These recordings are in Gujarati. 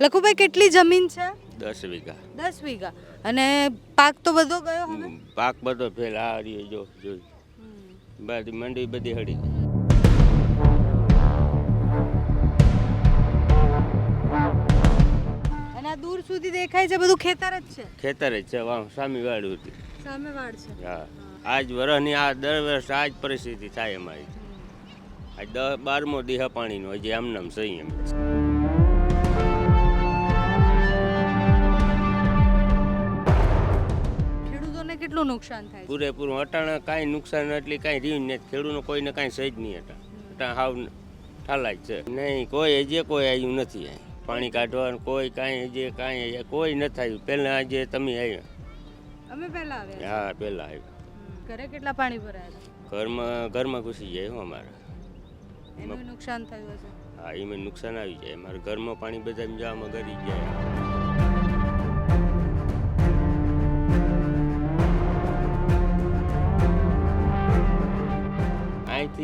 લખુભાઈ કેટલી જમીન છે? દસ વીઘા. દસ વીઘા. અને પાક તો બધો ગયો હવે? પાક બધો ફેલ. આ રહ્યો જો જો બધી મંડી બધી હળી ગઈ. અને આ દૂર સુધી દેખાય છે બધું ખેતર જ છે? ખેતર જ છે વાહ સામી વાડ હતી. સામે વાડ છે. હા. આજ વરસની આ દર વર્ષ આ જ પરિસ્થિતિ થાય અમારી. આજ દસ બારમો દેહ પાણીનો હજી આમનામ સહી એમ. કેટલું નુકસાન થાય છે? પૂરેપૂરું. અટાણા કાંઈ નુકસાન એટલે કાંઈ રહ્યું નહીં નથી. ખેડૂતનો કોઈને કાંઈ સહજ નહીં હતા અટા હાવ ઠાલા જ છે. નહીં કોઈ હજી કોઈ આવ્યું નથી અહીં. પાણી કાઢવાનું કોઈ કાંઈ હજી કાંઈ કોઈ નથી આવ્યું. પહેલાં આજે તમે આવ્યા અમે પહેલા આવ્યા હા પહેલાં આવ્યા. ઘરે કેટલા પાણી ભરાયેલા ઘરમાં ઘરમાં ઘૂસી જાય હો અમારા. એનું નુકસાન થયું હશે? હા એમાં નુકસાન આવી જાય. અમારા ઘરમાં પાણી બધા જવામાં ગરી જાય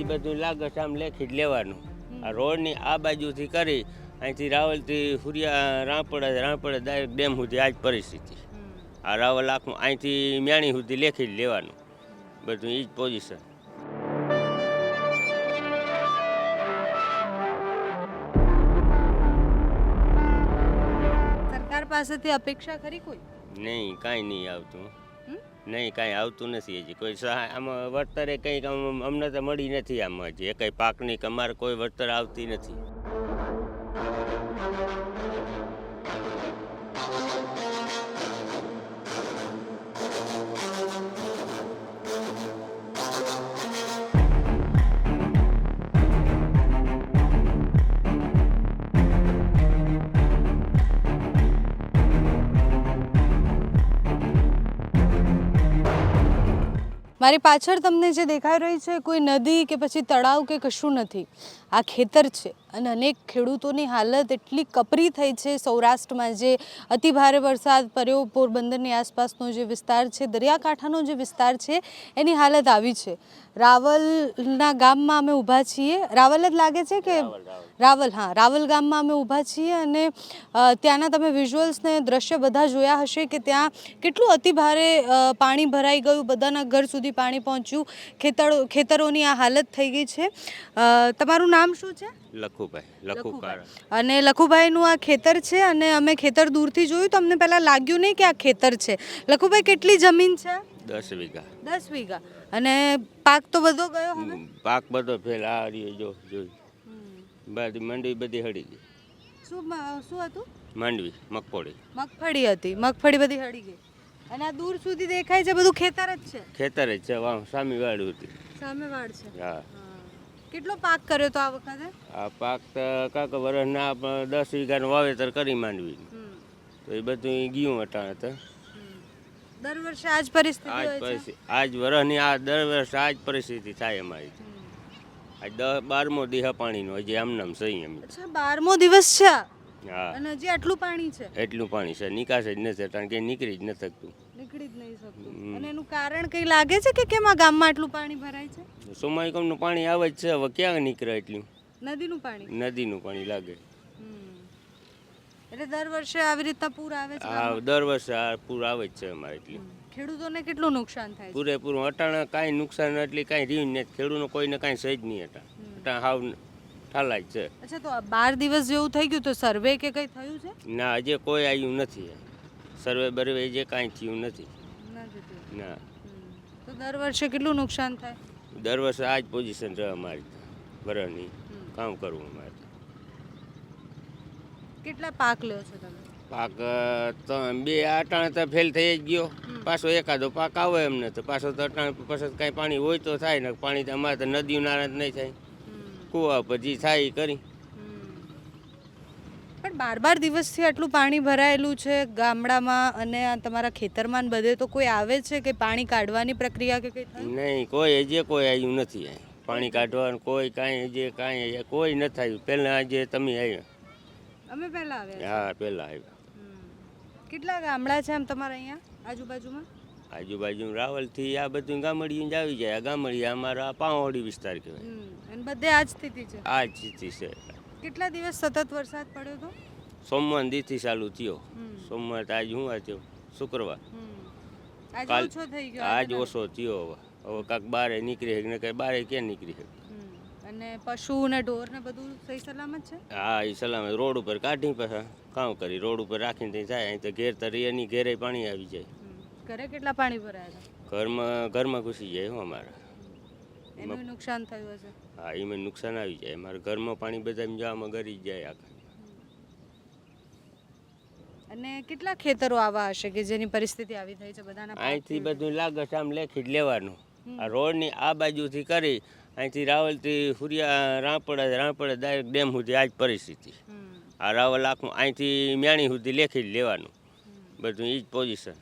અહીંથી બધું લાગે છે આમ લેખી જ લેવાનું. આ રોડની આ બાજુથી કરી અહીંથી રાવલથી હુરિયા રાણપડા રાણપડા ડાયરેક્ટ ડેમ સુધી આ જ પરિસ્થિતિ આ રાવલ આખું અહીંથી મ્યાણી સુધી લેખી જ લેવાનું. બધું એ જ પોઝિશન સરકાર પાસેથી અપેક્ષા ખરી કોઈ? નહીં કાંઈ નહીં આવતું? નહીં, કાંઈ આવતું નથી હજી. કોઈ સહાય આમાં વળતરે કંઈક અમને તો મળી નથી આમાં હજી. એ કંઈ પાકની કમાર કોઈ વળતર આવતી નથી. મારી પાછળ તમને જે દેખાઈ રહી છે, કોઈ નદી કે પછી તળાવ કે કશું નથી. આ ખેતર છે. અને અનેક ખેડૂતોની હાલત એટલી કપરી થઈ છે સૌરાષ્ટ્રમાં જે અતિભારે વરસાદ પડ્યો પોરબંદરની આસપાસનો જે વિસ્તાર છે દરિયાકાંઠાનો જે વિસ્તાર છે એની હાલત આવી છે. રાવલના ગામમાં અમે ઊભા છીએ. રાવલ જ લાગે છે કે રાવલ હા. રાવલ ગામમાં અમે ઊભા છીએ અને ત્યાંના તમે વિઝ્યુઅલ્સને દ્રશ્ય બધા જોયા હશે કે ત્યાં કેટલું અતિભારે પાણી ભરાઈ ગયું. બધાના ઘર સુધી પાણી પહોંચ્યું. ખેતરો ખેતરોની આ હાલત થઈ ગઈ છે. તમારું નામ શું છે? લખુભાઈ લખુભાઈ. અને લખુભાઈનું આ ખેતર છે અને અમે ખેતર દૂરથી જોયું તો અમને પહેલાં લાગ્યું નહીં કે આ ખેતર છે. લખુભાઈ કેટલી જમીન છે? દસ વીઘા. દસ વીઘા. અને પાક તો બધો ગયો હવે? પાક બધો ફેલ આ રહ્યો જો જોઈ. બધી મંડી બધી હળી ગઈ. શું મ- શું હતું? માંડવી મગફળી. મગફળી હતી. મગફળી બધી હળી ગઈ. અને આ દૂર સુધી દેખાય છે બધું ખેતર જ છે? ખેતર જ છે વાહ સામી વાળું હતી. સામે વાડ છે. હા. હા. કેટલો પાક કર્યો તો આ વખતે? આ પાક તો કાંક આપણે દસ વીઘાનું વાવેતર કરી માંડવી. તો એ બધું ગયું અટાણે તો. દર વર્ષે આ જ પરિસ્થિતિ આજ હોય છે? પરિસ્થિતિ આજ વરસની આ દર વર્ષે આ જ પરિસ્થિતિ થાય અમારી. આજ દસ બારમો દેહ પાણીનો હજી આમનામ સહી એમ. અચ્છા બારમો દિવસ છે? આ. હા. અને હજી આટલું પાણી છે? એટલું પાણી છે નિકાસ જ નથી કારણ કે નીકળી જ નથી શકતું. નીકળી જ નહીં શકતું. અને એનું કારણ કઈ લાગે છે કે કેમ આ ગામમાં આટલું પાણી ભરાય છે? સોમાઈકમનું પાણી આવે જ છે હવે ક્યાં નીકળે એટલું? નદીનું પાણી? નદીનું પાણી લાગે. એટલે દર વર્ષે આવી રીતના પૂર આવે છે આ દર વર્ષે આ પૂર આવે જ છે અમારે એટલું. ખેડૂતોને કેટલું નુકસાન થાય પૂરેપૂરું અટાણે કાંઈ નુકસાન એટલે કાંઈ રહ્યું નહીં નથી. ખેડૂતનો કોઈને કાંઈ સહજ નહીં હતા. અટા હાવ ઠાલાય છે. અચ્છા તો બાર દિવસ જેવું થઈ ગયું તો સર્વે કે કઈ થયું છે? ના હજી કોઈ આવ્યું નથી. સર્વે બરવે જે કાંઈ થયું નથી. ના તો દર વર્ષે કેટલું નુકસાન થાય? દર વર્ષે આ જ પોઝિશન રહે અમારી બરાબરની કામ કરવું અમારે કેટલા પાક લો છો તમે? પાક બે અટાણે તો ફેલ થઈ જ ગયો. પાછો એકાદો પાક આવે એમને તો. પાછો તો અટાણે પાછો કાંઈ પાણી હોય તો થાય ને પાણી તો અમારે તો નદીઓ નારાજ નહીં થાય. કૂવા પછી થાય કરી. પણ બાર બાર દિવસથી આટલું પાણી ભરાયેલું છે ગામડામાં અને આ તમારા ખેતરમાં ને બધે તો કોઈ આવે છે કે પાણી કાઢવાની પ્રક્રિયા કે કંઈ થયું? નહીં કોઈ હજી કોઈ આવ્યું નથી અહીં. પાણી કાઢવાનું કોઈ કાંઈ હજી કાંઈ કોઈ નથી આવ્યું. પહેલાં આજે તમે આવ્યા. અમે પહેલા આવ્યા હા પહેલાં આવ્યા. હમ. કેટલા ગામડા છે આમ તમારા અહીંયા આજુબાજુમાં? આજુબાજુ રાવલથી આ બધું ગામડિયું જ આવી જાય. આ ગામડિયા અમારા આ પાવડી વિસ્તાર કહેવાય. હમ. અને બધે આ જ સ્થિતિ છે? આ જ સ્થિતિ છે. કેટલા દિવસ સતત વરસાદ પડ્યો હતો? સોમવાર દીથી ચાલુ થયો. સોમવાર આજ હું થયો શુક્રવાર. કાલ ઓછો થઈ ગયો આજ ઓછો થયો હવે. હવે કાંક બારે નીકળી શકે ને કંઈ બારે ક્યાં નીકળી શકે અને પશુ ને ઢોર ને બધું સહી સલામત છે? હા એ સલામત. રોડ ઉપર કાઢી પાછા કામ કરી રોડ ઉપર રાખીને ત્યાં જાય અહીં તો ઘેર તરી એની ઘેરે પાણી આવી જાય. ઘરે કેટલા પાણી ભરાયા હતા? ઘરમાં ઘરમાં ઘૂસી જાય હું અમારા. એનું નુકસાન થયું હશે. હા એમાં નુકસાન આવી જાય. મારા ઘરમાં પાણી બધા જવામાં ગરી જાય આખા. અને કેટલા ખેતરો આવા હશે કે જેની પરિસ્થિતિ આવી થઈ છે? બધાના અહીંથી બધું લાગે છે આમ લેખી જ લેવાનું. આ રોડની આ બાજુથી કરી અહીંથી રાવલથી હુરિયા રાપડા રાપડા ડાયરેક્ટ ડેમ સુધી આ જ પરિસ્થિતિ આ રાવલ આખું અહીંથી મ્યાણી સુધી લેખી જ લેવાનું. બધું એ જ પોઝિશન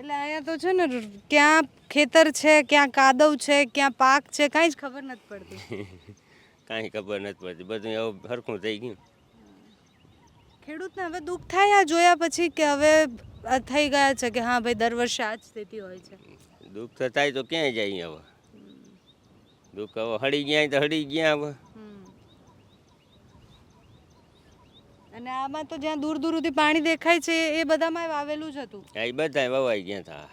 એટલે અહીંયા તો છે ને ક્યાં ખેતર છે ક્યાં કાદવ છે ક્યાં પાક છે કાંઈ જ ખબર નથી પડતી. કાંઈ ખબર નથી પડતી. બધું એવું ભરખું થઈ ગયું. ખેડૂતને હવે દુઃખ થાય આ જોયા પછી કે હવે આ થઈ ગયા છે કે હા ભાઈ દર વર્ષે આ જ સ્થિતિ હોય છે. દુઃખ તો થાય તો ક્યાંય જાય હવે? દુઃખ હવે હળી ગયા તો હળી ગયા હવે હમ. અને આમાં તો જ્યાં દૂર દૂર સુધી પાણી દેખાય છે એ બધામાં વાવેલું જ હતું. એ બધા વવાઈ ગયા હતા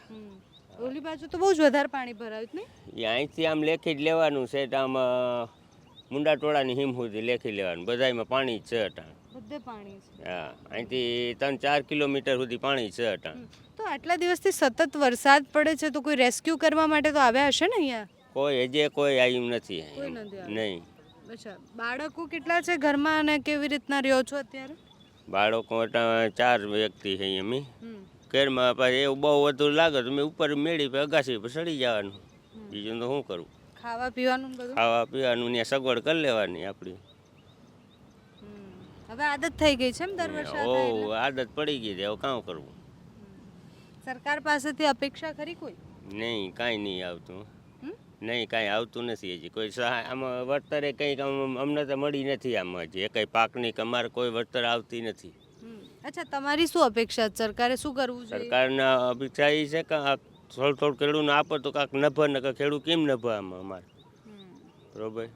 ઓલી બાજુ તો બહુ જ વધારે પાણી ભરાયું ને? અહીંથી આમ લેખી જ લેવાનું છે તો આમ મુંડા ટોળાની હિમ સુધી લેખી લેવાનું. બધાયમાં પાણી છે અટાણ. બધે પાણી છે. હા અહીંથી ત્રણ ચાર કિલોમીટર સુધી પાણી છે અટાણ. તો આટલા દિવસથી સતત વરસાદ પડે છે તો કોઈ રેસ્ક્યુ કરવા માટે તો આવ્યા હશે ને અહીંયા? કોઈ હજી કોઈ આવ્યું નથી નહીં. અચ્છા બાળકો કેટલા છે ઘરમાં અને કેવી રીતના રહ્યો છો અત્યારે? બાળકો ચાર વ્યક્તિ છે અમે. ઘરમાં પાછી એવું બહુ વધુ લાગે તો મેં ઉપર મેળી પર અગાસી પર સડી જવાનું. બીજું તો શું કરું? ખાવા પીવાનું બધું? ખાવા પીવાનું ને સગવડ કરી લેવાની આપણી હવે આદત થઈ ગઈ છે એમ દર વર્ષે? ઓ આદત પડી ગઈ છે હવે કામ કરવું? સરકાર પાસેથી અપેક્ષા ખરી કોઈ? નહીં કાંઈ નહીં આવતું? નહીં કાંઈ આવતું નથી હજી. કોઈ સહાય આમાં વળતરે કંઈક અમને તો મળી નથી આમાં હજી. કંઈ પાકની અમારે કોઈ વળતર આવતી નથી. અચ્છા તમારી શું અપેક્ષા સરકારે શું કરવું સરકારના અપેક્ષા એ છે કે થોડું થોડું ખેડૂતને આપો તો કાંક નભે ને કે ખેડૂત કેમ નભે આમાં અમારે? બરોબર?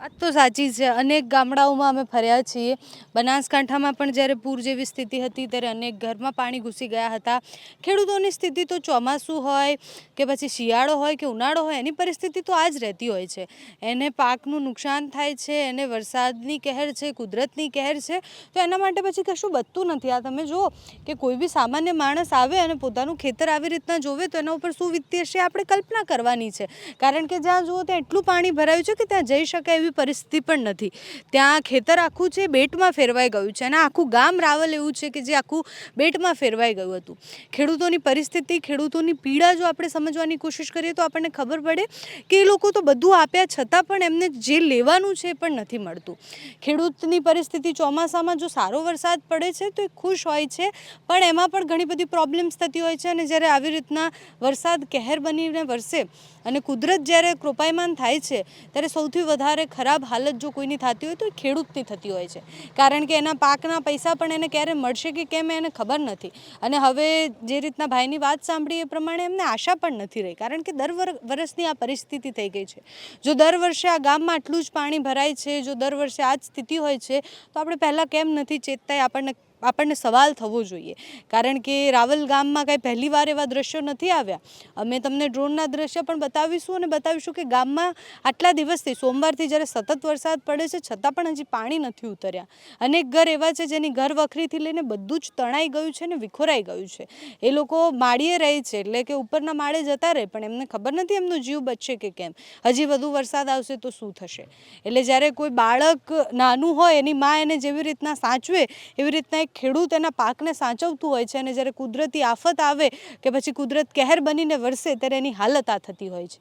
વાત તો સાચી છે. અનેક ગામડાઓમાં અમે ફર્યા છીએ. બનાસકાંઠામાં પણ જ્યારે પૂર જેવી સ્થિતિ હતી ત્યારે અનેક ઘરમાં પાણી ઘૂસી ગયા હતા. ખેડૂતોની સ્થિતિ તો ચોમાસું હોય કે પછી શિયાળો હોય કે ઉનાળો હોય, એની પરિસ્થિતિ તો આ જ રહેતી હોય છે. એને પાકનું નુકસાન થાય છે, એને વરસાદની કહેર છે, કુદરતની કહેર છે, તો એના માટે પછી કશું બચતું નથી. આ તમે જુઓ કે કોઈ બી સામાન્ય માણસ આવે અને પોતાનું ખેતર આવી રીતના જોવે, તો એના ઉપર શું વીતતી હશે આપણે કલ્પના કરવાની છે. કારણ કે જ્યાં જુઓ ત્યાં એટલું પાણી ભરાયું છે કે ત્યાં જઈ શકાય એવી પરિસ્થિતિ પણ નથી. ત્યાં ખેતર આખું છે બેટમાં ફેરવાઈ ગયું છે અને આખું ગામ રાવલ એવું છે કે જે આખું બેટમાં ફેરવાઈ ગયું હતું. ખેડૂતોની પરિસ્થિતિ, ખેડૂતોની પીડા જો આપણે સમજવાની કોશિશ કરીએ તો આપણને ખબર પડે કે એ લોકો તો બધું આપ્યા છતાં પણ એમને જે લેવાનું છે એ પણ નથી મળતું. ખેડૂતની પરિસ્થિતિ ચોમાસામાં જો સારો વરસાદ પડે છે તો એ ખુશ હોય છે, પણ એમાં પણ ઘણી બધી પ્રોબ્લેમ્સ થતી હોય છે અને જ્યારે આવી રીતના વરસાદ કહેર બનીને વરસે અને કુદરત જ્યારે કૃપાયમાન થાય છે, ત્યારે સૌથી વધારે ખરાબ હાલત જો કોઈની થતી હોય તો ખેડૂતની થતી હોય છે. કારણ કે એના પાકના પૈસા પણ એને ક્યારે મળશે કે કેમ એને ખબર નથી. અને હવે જે રીતના ભાઈની વાત સાંભળી એ પ્રમાણે એમને આશા પણ નથી રહી. કારણ કે દર વર- વર્ષની આ પરિસ્થિતિ થઈ ગઈ છે. જો દર વર્ષે આ ગામમાં આટલું જ પાણી ભરાય છે, જો દર વર્ષે આ જ સ્થિતિ હોય છે, તો આપણે પહેલાં કેમ નથી ચેતતા આપણને આપણને સવાલ થવો જોઈએ. કારણ કે રાવલ ગામમાં કાંઈ પહેલી વાર એવા દ્રશ્યો નથી આવ્યા. અમે તમને ડ્રોનના દ્રશ્ય પણ બતાવીશું અને બતાવીશું કે ગામમાં આટલા દિવસથી, સોમવારથી જ્યારે સતત વરસાદ પડે છે, છતાં પણ હજી પાણી નથી ઉતર્યા. અનેક ઘર એવા છે જેની ઘર વખરીથી લઈને બધું જ તણાઈ ગયું છે અને વિખોરાઈ ગયું છે. એ લોકો માળીએ રહે છે, એટલે કે ઉપરના માળે જતા રહે, પણ એમને ખબર નથી એમનો જીવ બચશે કે કેમ. હજી વધુ વરસાદ આવશે તો શું થશે? એટલે જ્યારે કોઈ બાળક નાનું હોય, એની મા એને જેવી રીતના સાચવે, એવી રીતના ખેડૂત એના પાકને સાચવતું હોય છે અને જ્યારે કુદરતી આફત આવે કે પછી કુદરત કહેર બનીને વરસે, ત્યારે એની હાલત આ થતી હોય છે.